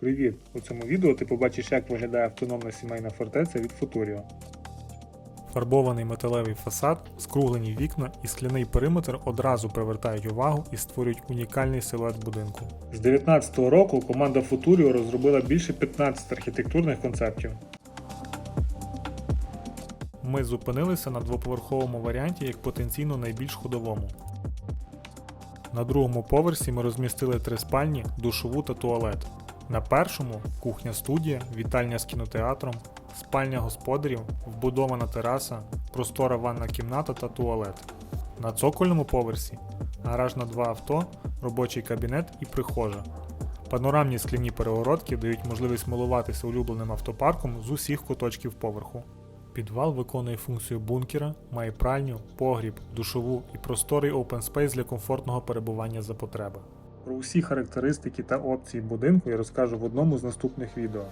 Привіт! У цьому відео ти побачиш, як виглядає автономна сімейна фортеця від Futurio. Фарбований металевий фасад, скруглені вікна і скляний периметр одразу привертають увагу і створюють унікальний силует будинку. З 2019 року команда Futurio розробила більше 15 архітектурних концептів. Ми зупинилися на двоповерховому варіанті як потенційно найбільш ходовому. На другому поверсі ми розмістили три спальні, душову та туалет. На першому кухня студія, вітальня з кінотеатром, спальня господарів, вбудована тераса, простора ванна кімната та туалет. На цокольному поверсі гараж на два авто, робочий кабінет і прихожа. Панорамні скляні перегородки дають можливість милуватися улюбленим автопарком з усіх куточків поверху. Підвал виконує функцію бункера, має пральню, погріб, душову і просторий open space для комфортного перебування за потреби. Про усі характеристики та опції будинку я розкажу в одному з наступних відео.